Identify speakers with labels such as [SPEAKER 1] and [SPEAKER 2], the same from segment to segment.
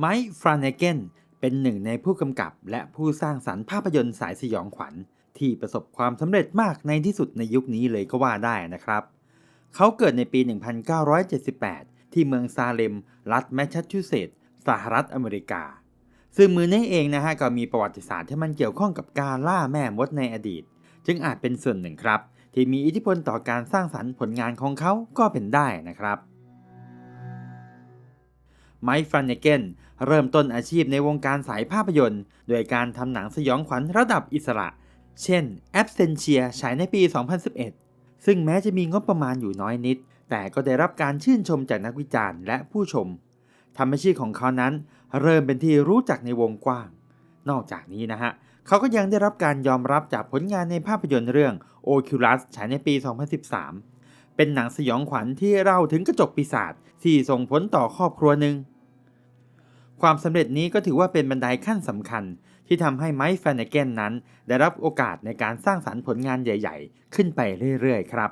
[SPEAKER 1] ไมค์ฟรานเนเกนเป็นหนึ่งในผู้กำกับและผู้สร้างสรรค์ภาพยนตร์สายสยองขวัญ ที่ประสบความสำเร็จมากในที่สุดในยุคนี้เลยก็ว่าได้นะครับ เขาเกิดในปี 1978 ที่เมืองซาเลม รัฐแมสซาชูเซตส์สหรัฐอเมริกา ซึ่งมือนี้เองนะฮะก็มีประวัติศาสตร์ที่มันเกี่ยวข้องกับการล่าแม่มดในอดีต จึงอาจเป็นส่วนหนึ่งครับ ที่มีอิทธิพลต่อการสร้างสรรค์ผลงานของเขาก็เป็นได้นะครับ ไมค์ฟรานเนเกนเริ่มต้นอาชีพในวงการสายภาพยนตร์ โดยการทำหนังสยองขวัญระดับอิสระ เช่น Absentia ฉายในปี 2011 ซึ่งแม้จะมีงบประมาณอยู่น้อยนิด แต่ก็ได้รับการชื่นชมจากนักวิจารณ์และผู้ชมทำให้ชื่อของเขานั้น เริ่มเป็นที่รู้จักในวงกว้าง นอกจากนี้นะฮะเขาก็ยังได้รับการยอมรับจากผลงานในภาพยนตร์เรื่อง Oculus ฉายในปี 2013 เป็นหนังสยองขวัญที่เล่าถึงกระจกปีศาจที่ส่งผลต่อครอบครัวหนึ่ง ความสำเร็จนี้ก็ถือว่าเป็นบันไดขั้นสำคัญ ที่ทำให้ไมค์แฟนเนเกนนั้น ได้รับโอกาสในการสร้างสรรค์ผลงานใหญ่ ๆ ขึ้นไปเรื่อยๆ ครับ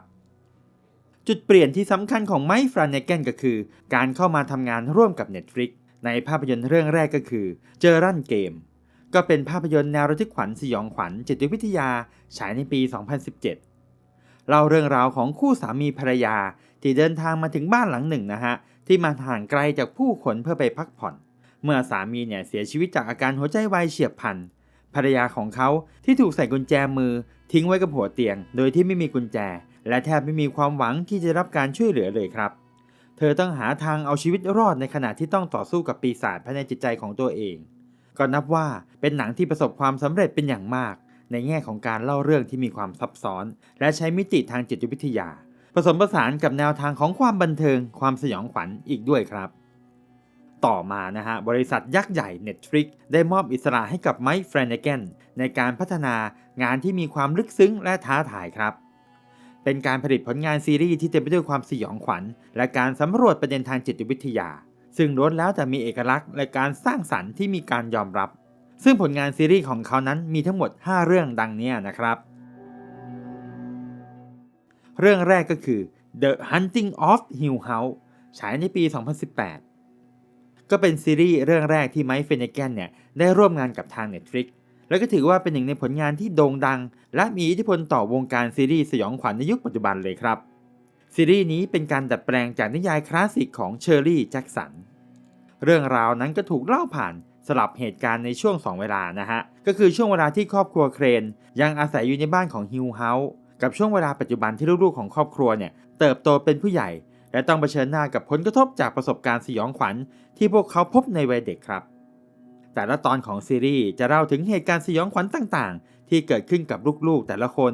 [SPEAKER 1] จุดเปลี่ยนที่สำคัญของไมค์แฟนเกนก็คือ การเข้ามาทำงานร่วมกับ Netflix ในภาพยนตร์เรื่องแรกก็คือเจอรันเกมก็เป็นภาพยนตร์แนวระทึกขวัญสยองขวัญจิตวิทยา ฉายในปี 2017 เล่าเรื่องราวของคู่สามีภรรยา ที่เดินทางมาถึงบ้านหลังหนึ่งนะฮะที่มาห่างไกลจากผู้คนเพื่อไปพักผ่อน เมื่อสามีเนี่ยเสียชีวิตจากอาการหัวใจวายเฉียบพลันภรรยาของเขาที่ถูกใส่กุญแจมือ ทิ้งไว้กับหัวเตียง โดยที่ไม่มีกุญแจ และแทบไม่มีความหวังที่จะรับการช่วยเหลือเลยครับ เธอต้องหาทางเอาชีวิตรอดในขณะที่ต้องต่อสู้กับปีศาจภายในจิตใจของตัวเอง ก็นับว่าเป็นหนังที่ประสบความสำเร็จเป็นอย่างมาก ในแง่ของการเล่าเรื่องที่มีความซับซ้อน และใช้มิติทางจิตวิทยา ผสมผสานกับแนวทางของความบันเทิง ความสยองขวัญอีกด้วยครับ ต่อมานะฮะบริษัทยักษ์ใหญ่ Netflix ได้มอบอิสระให้กับไมค์แฟรนเนเกนในการพัฒนางานที่มีความลึกซึ้งและท้าทายครับเป็นการผลิตผลงานซีรีส์ที่เต็มไปด้วยความสยองขวัญ และการสำรวจประเด็นทางจิตวิทยา ซึ่งล้วนแล้วแต่มีเอกลักษณ์และการสร้างสรรค์ที่มีการยอมรับ ซึ่งผลงานซีรีส์ของเขานั้นมีทั้งหมด 5 เรื่องดังนี้นะครับ เรื่องแรกก็คือ The Hunting of Hill House ฉายในปี 2018 ก็เป็นซีรีส์เรื่องแรกที่ไมค์เฟนเนแกนเนี่ยได้ร่วมงานกับทาง Netflix และก็ถือว่าเป็นหนึ่งในผลงานที่โด่งดัง และมีอิทธิพลต่อวงการซีรีส์สยองขวัญในยุคปัจจุบันเลยครับ ซีรีส์นี้เป็นการดัดแปลงจากนิยายคลาสสิกของเชอร์รี่แจ็กสัน เรื่องราวนั้นก็ถูกเล่าผ่าน สลับเหตุการณ์ในช่วง 2 เวลานะฮะ ก็คือช่วงเวลาที่ครอบครัวเครน ยังอาศัยอยู่ในบ้านของฮิวเฮาส์กับช่วงเวลาปัจจุบันที่ลูกๆของครอบครัวเนี่ยเติบโตเป็นผู้ใหญ่ และต้องเผชิญหน้ากับผลกระทบจากประสบการณ์สยองขวัญ ที่พวกเขาพบในวัยเด็กครับ แต่ละตอนของซีรีส์จะเล่าถึงเหตุการณ์สยองขวัญต่างๆ ที่เกิดขึ้นกับลูกๆแต่ละคน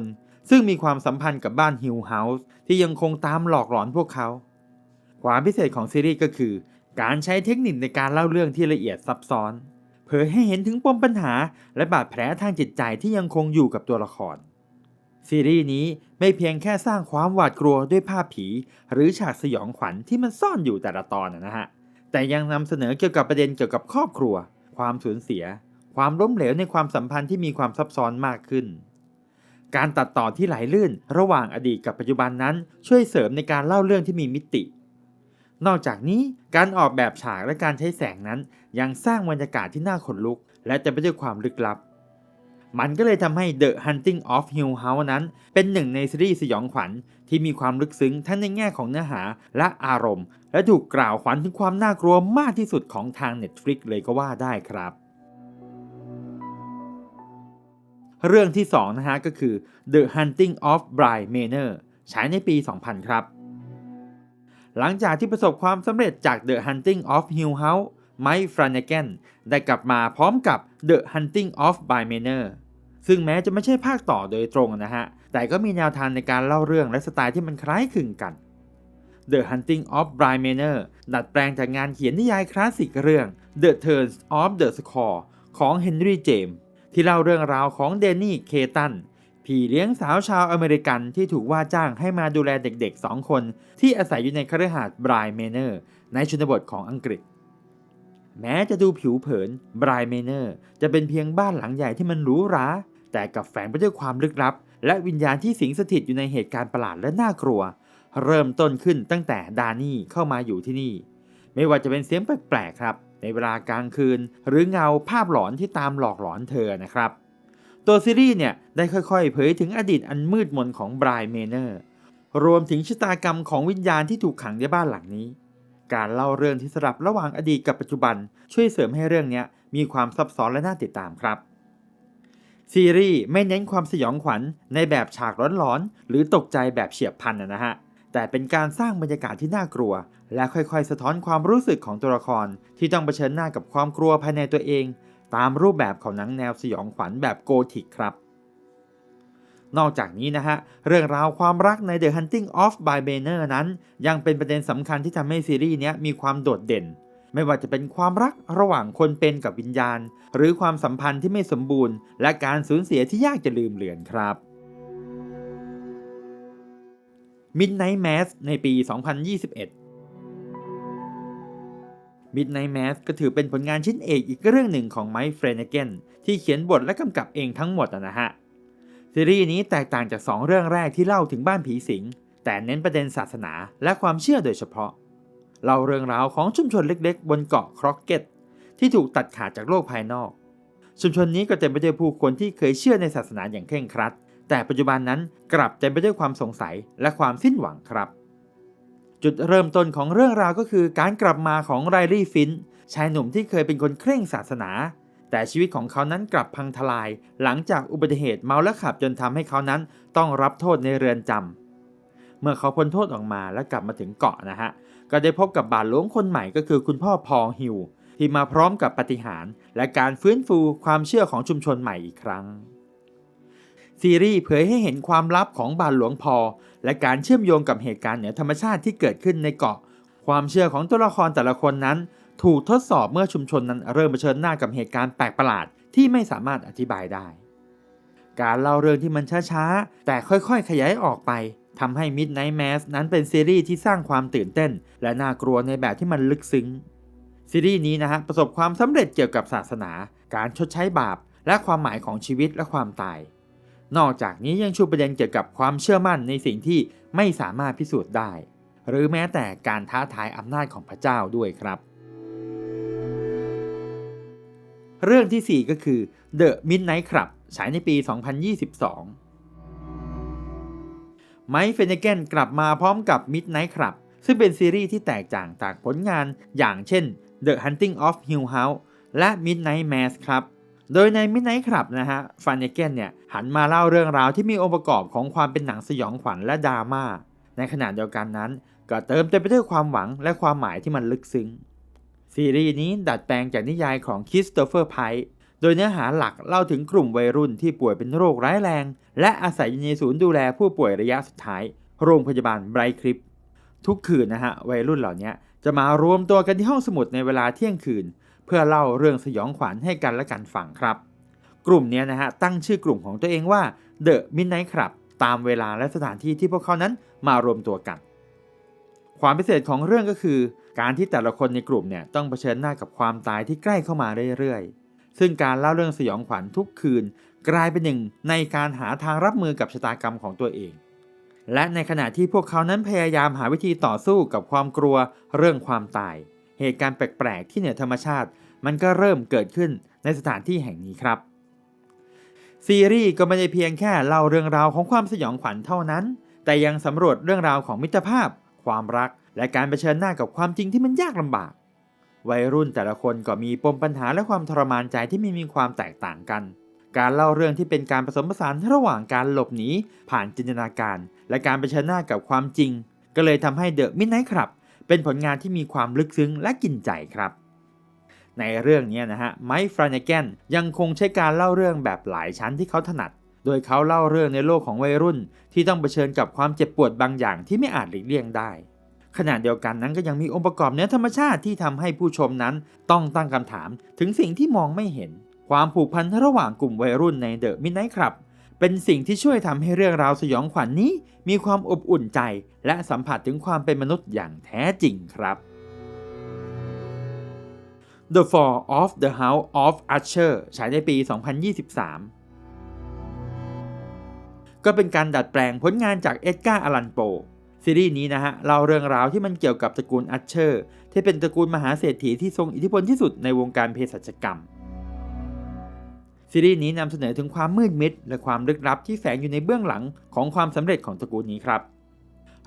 [SPEAKER 1] ซึ่งมีความสัมพันธ์กับบ้านฮิลเฮาส์ที่ยังคงตามหลอกหลอนพวกเขา ความพิเศษของซีรีส์ก็คือ การใช้เทคนิคในการเล่าเรื่องที่ละเอียดซับซ้อน เผยให้เห็นถึงปมปัญหาและบาดแผลทางจิตใจที่ยังคงอยู่กับตัวละคร ซีรีส์นี้ไม่เพียงแค่สร้างความหวาดกลัวด้วยภาพผี หรือฉากสยองขวัญที่มันซ่อนอยู่แต่ละตอนนะฮะ แต่ยังนำเสนอเกี่ยวกับประเด็นเกี่ยวกับครอบครัว ความสูญเสีย ความล้มเหลวในความสัมพันธ์ที่มีความซับซ้อนมากขึ้นการตัดต่อที่ไหลลื่นระหว่างอดีตกับปัจจุบันนั้นช่วยเสริมในการเล่าเรื่องที่มีมิติ นอกจากนี้ การออกแบบฉากและการใช้แสงนั้น ยังสร้างบรรยากาศที่น่าขนลุก และจะไปด้วยความลึกลับ มันก็เลยทำให้ The Hunting of Hill House นั้น เป็นหนึ่งในซีรีส์สยองขวัญที่มีความลึกซึ้งทั้งในแง่ของเนื้อหาและอารมณ์ และถูกกล่าวขวัญถึงความน่ากลัวมากที่สุดของทาง Netflix เลยก็ว่าได้ครับ เรื่องที่2นะฮะก็คือ The Hunting of Bly Manor ฉายในปี 2000 ครับ หลังจากที่ประสบความสำเร็จจาก The Hunting of Hill House ไมค์ฟรานเนเกนได้กลับมาพร้อมกับ The Hunting of b y Manor ซึ่งแม้จะไม่ใช่ภาคต่อโดยตรงนะฮะ แต่ก็มีแนวทางในการเล่าเรื่องและสไตล์ที่มันคล้ายคลึงกัน The Hunting of Bly Manor ดัดแปลงจากงานเขียนนิยายคลาสสิกเรื่อง The Turns of the Scroll ของ Henry James ที่เล่าเรื่องราวของเดนนี่ เคตัน พี่เลี้ยงสาวชาวอเมริกันที่ถูกว่าจ้างให้มาดูแลเด็กๆ 2 คน ที่อาศัยอยู่ในคฤหาสน์บรายเมเนอร์ในชนบทของอังกฤษ แม้จะดูผิวเผินบรายเมเนอร์จะเป็นเพียงบ้านหลังใหญ่ที่มันหรูหราแต่กับแฝงไปด้วยความลึกลับ และวิญญาณที่สิงสถิตอยู่ในเหตุการณ์ประหลาดและน่ากลัว เริ่มต้นขึ้นตั้งแต่ดานี่เข้ามาอยู่ที่นี่ ไม่ว่าจะเป็นเสียงแปลกๆครับ ในเวลากลางคืน หรือเงาภาพหลอนที่ตามหลอกหลอนเธอนะครับ ตัวซีรีส์เนี่ยได้ค่อยๆ เผยถึงอดีตอันมืดมนของไบรายเมเนอร์ รวมถึงชะตากรรมของวิญญาณที่ถูกขังในบ้านหลังนี้ การเล่าเรื่องที่สลับระหว่างอดีตกับปัจจุบัน ช่วยเสริมให้เรื่องนี้มีความซับซ้อนและน่าติดตามครับ ซีรีส์ไม่เน้นความสยองขวัญในแบบฉากร้อนๆ หรือตกใจแบบเฉียบพลันนะฮะ แต่เป็นการสร้างบรรยากาศที่น่ากลัว และค่อยๆ สะท้อนความรู้สึกของตัวละครที่ต้องเผชิญหน้ากับความกลัวภายในตัวเอง ตามรูปแบบของหนังแนวสยองขวัญแบบโกธิกครับ นอกจากนี้นะฮะ เรื่องราวความรักใน The Hunting of by Banner นั้น ยังเป็นประเด็นสำคัญที่ทำให้ซีรีส์นี้มีความโดดเด่น ไม่ว่าจะเป็นความรักระหว่างคนเป็นกับวิญญาณ หรือความสัมพันธ์ที่ไม่สมบูรณ์ และการสูญเสียที่ยากจะลืมเลือนครับ Midnight Mass ในปี 2021 Midnight Mass ก็ถือเป็นผลงานชิ้นเอกอีกเรื่องหนึ่งของไมค์เฟรนเกนที่เขียนบทและกำกับเองทั้งหมดนะฮะ ซีรีส์นี้แตกต่างจาก 2 เรื่องแรกที่เล่าถึงบ้านผีสิง แต่เน้นประเด็นศาสนาและความเชื่อโดยเฉพาะ เล่าเรื่องราวของชุมชนเล็กๆ บนเกาะครอกเก็ตที่ถูกตัดขาดจากโลกภายนอก ชุมชนนี้ก็เต็มไปด้วยผู้คนที่เคยเชื่อในศาสนาอย่างเคร่งครัด แต่ปัจจุบันนั้นกลับเต็มไปด้วยความสงสัยและความสิ้นหวังครับ จุดเริ่มต้นของเรื่องราวก็คือการกลับมาของไรลี่ฟินชายหนุ่มที่เคยเป็นคนเคร่งศาสนา แต่ชีวิตของเขานั้นกลับพังทลาย หลังจากอุบัติเหตุเมาและขับจนทำให้เขานั้นต้องรับโทษในเรือนจำเมื่อเขาพ้นโทษออกมาและกลับมาถึงเกาะนะฮะก็ได้พบกับบาทหลวงคนใหม่ก็คือคุณพ่อพอลฮิวที่มาพร้อมกับปฏิหารและการฟื้นฟูความเชื่อของชุมชนใหม่อีกครั้งซีรีส์เผยให้เห็นความลับของบาทหลวงพอ และการเชื่อมโยงกับเหตุการณ์เหนือธรรมชาติที่เกิดขึ้นในเกาะ ความเชื่อของตัวละครแต่ละคนนั้น ถูกทดสอบเมื่อชุมชนนั้นเริ่มเผชิญหน้ากับเหตุการณ์แปลกประหลาดที่ไม่สามารถอธิบายได้ การเล่าเรื่องที่มันช้าๆ แต่ค่อยๆ ขยายออกไปทำให้ Midnight Mass นั้นเป็นซีรีส์ที่สร้างความตื่นเต้น และน่ากลัวในแบบที่มันลึกซึ้ง ซีรีส์นี้นะฮะประสบความสำเร็จเกี่ยวกับศาสนา การชดใช้บาป และความหมายของชีวิตและความตาย นอกจากนี้ยังชูประเด็นเกี่ยวกับความเชื่อมั่นในสิ่งที่ไม่สามารถพิสูจน์ได้ หรือแม้แต่การท้าทายอำนาจของพระเจ้าด้วยครับ เรื่องที่ 4 ก็คือ The Midnight Club ฉายในปี 2022 ไมค์เฟนเกนกลับมาพร้อมกับ Midnight Club ซึ่งเป็นซีรีส์ที่แตกต่างจากผลงานอย่างเช่น The Hunting of Hill House และ Midnight Mass ครับ โดยใน Midnight Club นะฮะฟานเนเกนเนี่ยหันมาเล่าเรื่องราวที่มีองค์ประกอบของความเป็นหนังสยองขวัญและดราม่า ในขณะเดียวกันนั้น ก็เติมเต็มไปด้วยความหวังและความหมายที่มันลึกซึ้ง ซีรีส์นี้ดัดแปลงจากนิยายของคริสโตเฟอร์ไพร์โดยเนื้อหาหลักเล่าถึงกลุ่มวัยรุ่นที่ป่วยเป็นโรคร้ายแรง และอาศัยอยู่ในศูนย์ดูแลผู้ป่วยระยะสุดท้าย โรงพยาบาลไบรท์คลิป ทุกคืนนะฮะวัยรุ่นเหล่านี้จะมารวมตัวกันที่ห้องสมุดในเวลาเที่ยงคืน พื่อเล่าเรื่องสยองขวัญให้กันและกันฟังครับ กลุ่มนี้นะฮะตั้งชื่อกลุ่มของตัวเองว่า The Midnight Club ตามเวลาและสถานที่ที่พวกเขานั้นมารวมตัวกัน ความพิเศษของเรื่องก็คือ การที่แต่ละคนในกลุ่มเนี่ยต้องเผชิญหน้ากับความตายที่ใกล้เข้ามาเรื่อยๆ ซึ่งการเล่าเรื่องสยองขวัญทุกคืน กลายเป็นหนึ่งในการหาทางรับมือกับชะตากรรมของตัวเอง และในขณะที่พวกเขานั้นพยายามหาวิธีต่อสู้กับความกลัวเรื่องความตาย เหตุการณ์แปลกๆที่เหนือธรรมชาติ มันก็เริ่มเกิดขึ้นในสถานที่แห่งนี้ครับ ซีรีส์ก็ไม่ได้เพียงแค่เล่าเรื่องราวของความสยองขวัญเท่านั้น แต่ยังสำรวจเรื่องราวของมิตรภาพ ความรัก และการเผชิญหน้ากับความจริงที่มันยากลำบาก วัยรุ่นแต่ละคนก็มีปมปัญหาและความทรมานใจที่ไม่มีความแตกต่างกัน การเล่าเรื่องที่เป็นการผสมผสานระหว่างการหลบหนีผ่านจินตนาการ และการเผชิญหน้ากับความจริง ก็เลยทำให้เดอะมิดไนท์ครับเป็นผลงานที่มีความลึกซึ้งและกินใจครับ ในเรื่องนี้นะฮะไมค์ฟรานเนแกนยังคงใช้การเล่าเรื่องแบบหลายชั้นที่เขาถนัด โดยเขาเล่าเรื่องในโลกของวัยรุ่น ที่ต้องเผชิญกับความเจ็บปวดบางอย่างที่ไม่อาจหลีกเลี่ยงได้ ขณะเดียวกันนั้นก็ยังมีองค์ประกอบเนื้อธรรมชาติที่ทำให้ผู้ชมนั้นต้องตั้งคำถามถึงสิ่งที่มองไม่เห็น ความผูกพันระหว่างกลุ่มวัยรุ่นในเดอะมิดไนท์ครับเป็นสิ่งที่ช่วยทำให้เรื่องราวสยองขวัญนนี้ มีความอบอุ่นใจ และสัมผัสถึงความเป็นมนุษย์อย่างแท้จริงครับ The Fall of the House of Usher ฉายในปี 2023 ก็เป็นการดัดแปลงผลงานจากเอ็ดการ์อลันโป ซีรีส์นี้นะฮะเล่าเรื่องราวที่มันเกี่ยวกับตระกูลอัชเชอร์ ที่เป็นตระกูลมหาเศรษฐีที่ทรงอิทธิพลที่สุดในวงการเภสัชกรรม ซีรีส์นี้นำเสนอถึงความมืดมิด และความลึกลับที่แฝงอยู่ในเบื้องหลังของความสำเร็จของตระกูลนี้ครับ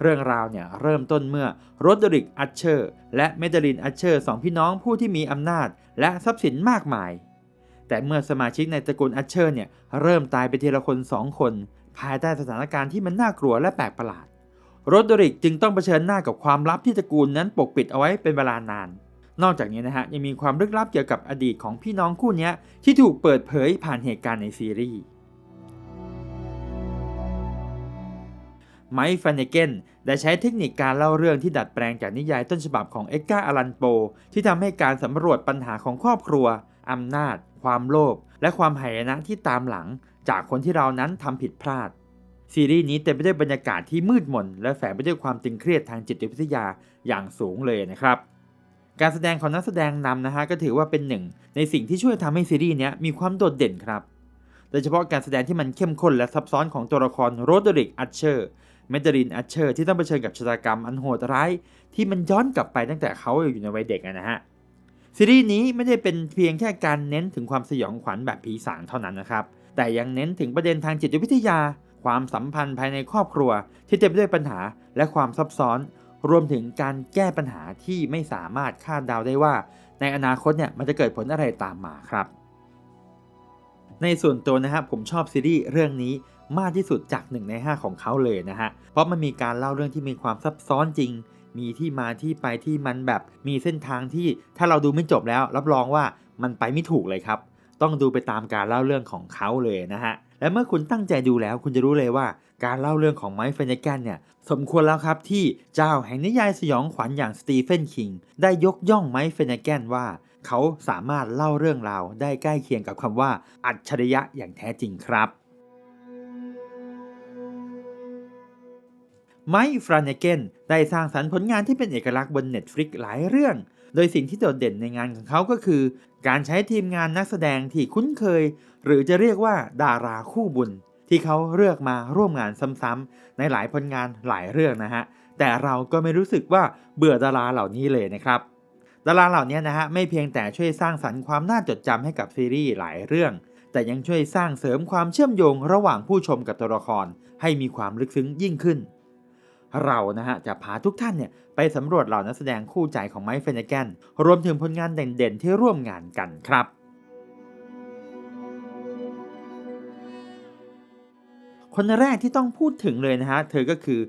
[SPEAKER 1] เรื่องราวเนี่ยเริ่มต้นเมื่อโรดริกอัชเชอร์และเมเดลินอัชเชอร์สองพี่น้องผู้ที่มีอำนาจ และทรัพย์สินมากมาย แต่เมื่อสมาชิกในตระกูลอัชเชอร์เนี่ยเริ่มตายไปทีละคนสองคน ภายใต้สถานการณ์ที่มันน่ากลัวและแปลกประหลาดโรดริกจึงต้องเผชิญหน้ากับความลับที่ตระกูลนั้นปกปิดเอาไว้เป็นเวลานาน นอกจากนี้นะฮะยังมีความลึกลับเกี่ยวกับอดีตของพี่น้องคู่นี้ที่ถูกเปิดเผยผ่านเหตุการณ์ในซีรีส์ ไมค์ฟานเนเกนได้ใช้เทคนิคการเล่าเรื่องที่ดัดแปลงจากนิยายต้นฉบับของเอ็ดการ์อารันโป ที่ทำให้การสำรวจปัญหาของครอบครัวอำนาจ ความโลภและความหายนะที่ตามหลัง จากคนที่เรานั้นทำผิดพลาด ซีรีส์นี้เต็มไปด้วยบรรยากาศที่มืดมน และแฝงไปด้วยความตึงเครียดทางจิตวิทยาอย่างสูงเลยนะครับการแสดงของนักแสดงนำนะฮะก็ถือว่าเป็นหนึ่ง ในสิ่งที่ช่วยทำให้ซีรีส์นี้มีความโดดเด่นครับ โดยเฉพาะการแสดงที่มันเข้มข้นและซับซ้อนของตัวละครโรดริกอัชเชอร์ เมเดลินอัชเชอร์ที่ต้องเผชิญกับชะตากรรมอันโหดร้าย ที่มันย้อนกลับไปตั้งแต่เขาอยู่ในวัยเด็กนะฮะซีรีส์นี้ไม่ได้เป็นเพียงแค่การเน้นถึงความสยองขวัญแบบผีสางเท่านั้นนะครับ แต่ยังเน้นถึงประเด็นทางจิตวิทยา ความสัมพันธ์ภายในครอบครัว ที่เต็มไปด้วยปัญหาและความซับซ้อน รวมถึงการแก้ปัญหาที่ไม่สามารถคาดเดาได้ว่า ในอนาคตเนี่ยมันจะเกิดผลอะไรตามมาครับ ในส่วนตัวนะครับผมชอบซีรีส์เรื่องนี้มากที่สุดจาก 1 ใน 5 ของเขาเลยนะฮะ เพราะมันมีการเล่าเรื่องที่มีความซับซ้อนจริง มีที่มาที่ไปที่มันแบบมีเส้นทางที่ถ้าเราดูไม่จบแล้ว รับรองว่ามันไปไม่ถูกเลยครับ ต้องดูไปตามการเล่าเรื่องของเขาเลยนะฮะ และเมื่อคุณตั้งใจดูแล้วคุณจะรู้เลยว่า การเล่าเรื่องของไมค์เฟนเนแกนเนี่ยสมควรแล้วครับที่เจ้าแห่งนิยายสยองขวัญอย่างสตีเฟนคิงได้ยกย่องไมค์เฟนเนแกนว่า เขาสามารถเล่าเรื่องราวได้ใกล้เคียงกับคำว่า อัจฉริยะอย่างแท้จริงครับไมค์ฟรานเนเกนได้สร้างสรรค์ผลงานที่เป็นเอกลักษณ์บน Netflix หลายเรื่อง โดยสิ่งที่โดดเด่นในงานของเขาก็คือ การใช้ทีมงานนักแสดงที่คุ้นเคย หรือจะเรียกว่าดาราคู่บุญ ที่เขาเลือกมาร่วมงานซ้ำๆในหลายผลงานหลายเรื่องนะฮะ แต่เราก็ไม่รู้สึกว่าเบื่อดาราเหล่านี้เลยนะครับ ดาราเหล่านี้นะฮะไม่เพียงแต่ช่วยสร้างสรรค์ความน่าจดจำให้กับซีรีส์หลายเรื่อง แต่ยังช่วยสร้างเสริมความเชื่อมโยงระหว่างผู้ชมกับตัวละคร ให้มีความลึกซึ้งยิ่งขึ้น เรานะฮะจะพาทุกท่านเนี่ยไปสำรวจเหล่านักแสดงคู่ใจของไมค์เฟนเนแกนรวมถึงผลงานเด่นๆ ที่ร่วมงานกันครับคนแรกที่ต้องพูดถึงเลยนะฮะ เธอก็คือ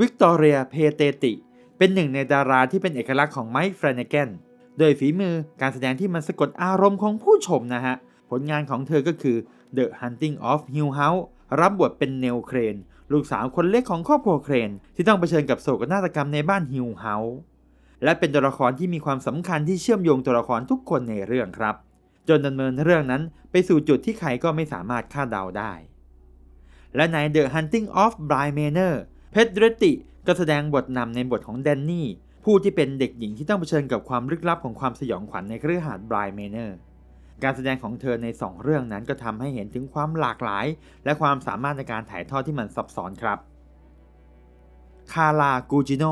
[SPEAKER 1] วิกตอเรีย เพเตติ เป็นหนึ่งในดาราที่เป็นเอกลักษณ์ของไมค์เฟรนเกนโดยฝีมือการแสดงที่มันสะกดอารมณ์ของผู้ชมนะฮะ ผลงานของเธอก็คือ The Hunting of Hill House รับบทเป็นเนลเครน ลูกสาวคนเล็กของครอบครัวเครน ที่ต้องเผชิญกับโศกนาฏกรรมในบ้านฮิลเฮาส์และเป็นตัวละครที่มีความสำคัญที่เชื่อมโยงตัวละครทุกคนในเรื่องครับ จนดำเนินเรื่องนั้นไปสู่จุดที่ใครก็ไม่สามารถคาดเดาได้ และใน The Hunting of Bly Manor เพดเรติ ก็แสดงบทนำในบทของแดนนี่ ผู้ที่เป็นเด็กหญิงที่ต้องเผชิญกับความลึกลับของความสยองขวัญในเครือหาดบรายเมเนอร์การแสดงของเธอใน 2 เรื่องนั้นก็ทำให้เห็นถึงความหลากหลาย และความสามารถในการถ่ายทอดที่มันซับซ้อนครับ คารากูจิโน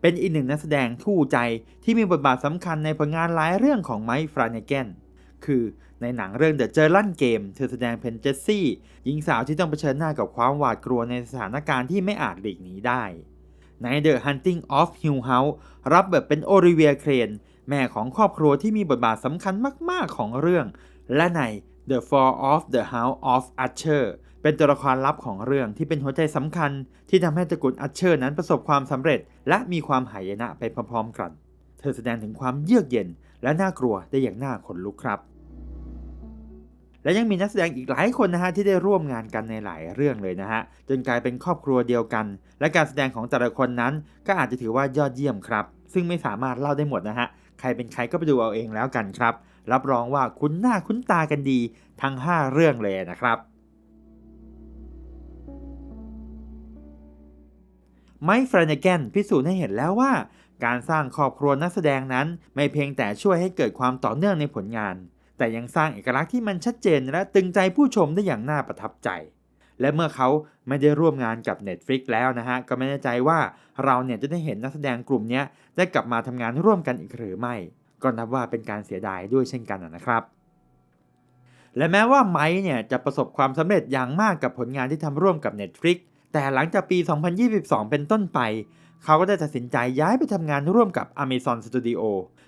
[SPEAKER 1] เป็นอีกหนึ่งนักแสดงคู่ใจที่มีบทบาทสำคัญในผลงานหลายเรื่องของไมค์ฟรานเนเกนคือในหนังเรื่อง The j e r a n Game เธอแสดงเป็นเจสซี่หญิงสาวที่ต้องเผชิญหน้ากับความหวาดกลัวในสถานการณ์ที่ไม่อาจหลีกหนีได้ ใน The Hunting of Hill House รับบทเป็นโอริเวียเครนแม่ของครอบครัวที่มีบทบาทสำคัญมาก ๆ ของเรื่อง และใน The Fall of the House of Usher เป็นตัวละครลับของเรื่องที่เป็นหัวใจสำคัญ ที่ทำให้ตระกูลอัชเชอร์นั้นประสบความสำเร็จ และมีความหายนะไปพร้อมๆกัน เธอแสดงถึงความเยือกเย็นและน่ากลัวได้อย่างน่าขนลุกครับ และยังมีนักแสดงอีกหลายคนนะฮะที่ได้ร่วมงานกันในหลายเรื่องเลยนะฮะจนกลายเป็นครอบครัวเดียวกัน และการแสดงของแต่ละคนนั้น ก็อาจจะถือว่ายอดเยี่ยมครับ ซึ่งไม่สามารถเล่าได้หมดนะฮะใครเป็นใครก็ไปดูเอาเองแล้วกันครับ รับรองว่าคุ้นหน้าคุ้นตากันดีทั้ง 5 เรื่องเลยนะครับไมค์ฟรานเนแกนพิสูจน์ให้เห็นแล้วว่าการสร้างครอบครัวนักแสดงนั้น ไม่เพียงแต่ช่วยให้เกิดความต่อเนื่องในผลงาน แต่ยังสร้างเอกลักษณ์ที่มันชัดเจนและตึงใจผู้ชมได้อย่างน่าประทับใจ และเมื่อเขาไม่ได้ร่วมงานกับ Netflix แล้วนะฮะ ก็ไม่แน่ใจว่าเราเนี่ยจะได้เห็นนักแสดงกลุ่มนี้ได้กลับมาทำงานร่วมกันอีกหรือไม่ ก็นับว่าเป็นการเสียดายด้วยเช่นกันนะครับและแม้ว่าไมค์เนี่ยจะประสบความสำเร็จอย่างมากกับผลงานที่ทำร่วมกับ Netflix แต่หลังจากปี 2022 เป็นต้นไป เขาก็ได้ตัดสินใจย้ายไปทำงานร่วมกับ Amazon Studio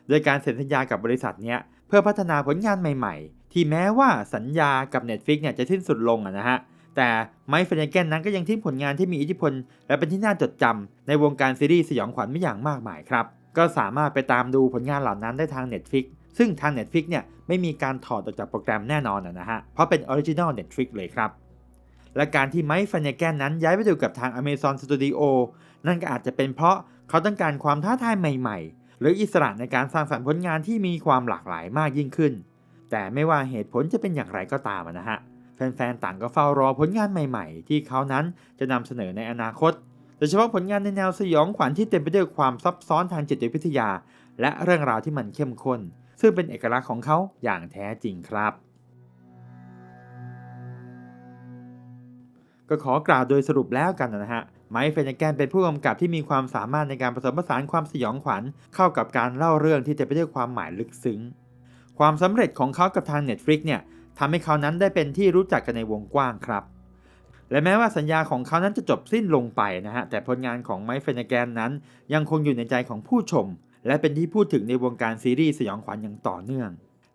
[SPEAKER 1] โดยการเซ็นสัญญากับบริษัทเนี้ย พื่อพัฒนาผลงานใหม่ๆ ที่แม้ว่าสัญญากับ Netflix เนี่ยจะสิ้นสุดลงะนะฮะ แต่ไมค์เฟนเกนนั้นก็ยังทิ้งผลงานที่มีอิทธิพล และเป็นที่น่าจดจำในวงการซีรีส์สยองขวัญไม่อย่างมากมายครับ ก็สามารถไปตามดูผลงานเหล่านั้นได้ทาง Netflix ซึ่งทาง Netflix เนี่ยไม่มีการถอดออกจากโปรแกรมแน่นอนนะฮะ เพราะเป็นออริจินอล Netflix เลยครับ และการที่ไมค์ฟนเกนนั้นย้ายไปอยู่กับทาง Amazon Studio นั่นก็อาจจะเป็นเพราะเขาต้องการความท้าทายใหม่ๆ หรืออิสระในการสร้างสรรค์ผลงานที่มีความหลากหลายมากยิ่งขึ้น แต่ไม่ว่าเหตุผลจะเป็นอย่างไรก็ตามนะฮะแฟนๆต่างก็เฝ้ารอผลงานใหม่ๆ ที่เขานั้นจะนำเสนอในอนาคตโดยเฉพาะผลงานในแนวสยองขวัญที่เต็มไปด้วยความซับซ้อนทางจิตวิทยา และเรื่องราวที่มันเข้มข้น ซึ่งเป็นเอกลักษณ์ของเขาอย่างแท้จริงครับ ก็ขอกล่าวโดยสรุปแล้วกันนะฮะ ไมค์เฟนแกนเป็นผู้กำกับที่มีความสามารถในการผสมผสานความสยองขวัญเข้ากับการเล่าเรื่องที่เต็มไปด้วยความหมายลึกซึ้ง ความสำเร็จของเขากับทาง Netflix เนี่ยทำให้เขานั้นได้เป็นที่รู้จักกันในวงกว้างครับ และแม้ว่าสัญญาของเขานั้นจะจบสิ้นลงไปนะฮะแต่ผลงานของไมค์เฟนแกนนั้น ยังคงอยู่ในใจของผู้ชม และเป็นที่พูดถึงในวงการซีรีส์สยองขวัญอย่างต่อเนื่อง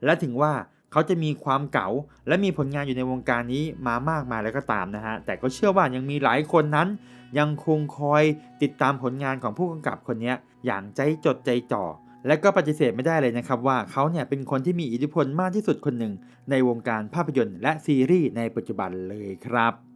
[SPEAKER 1] และถึงว่าเขาจะมีความเก๋าและมีผลงานอยู่ในวงการนี้มามากมายแล้วก็ตามนะฮะแต่ก็เชื่อว่ายังมีหลายคนนั้น ยังคงคอยติดตามผลงานของผู้กำกับคนนี้อย่างใจจดใจจ่อ และก็ปฏิเสธไม่ได้เลยนะครับว่าเขาเนี่ยเป็นคนที่มีอิทธิพลมากที่สุดคนหนึ่งในวงการภาพยนตร์และซีรีส์ในปัจจุบันเลยครับ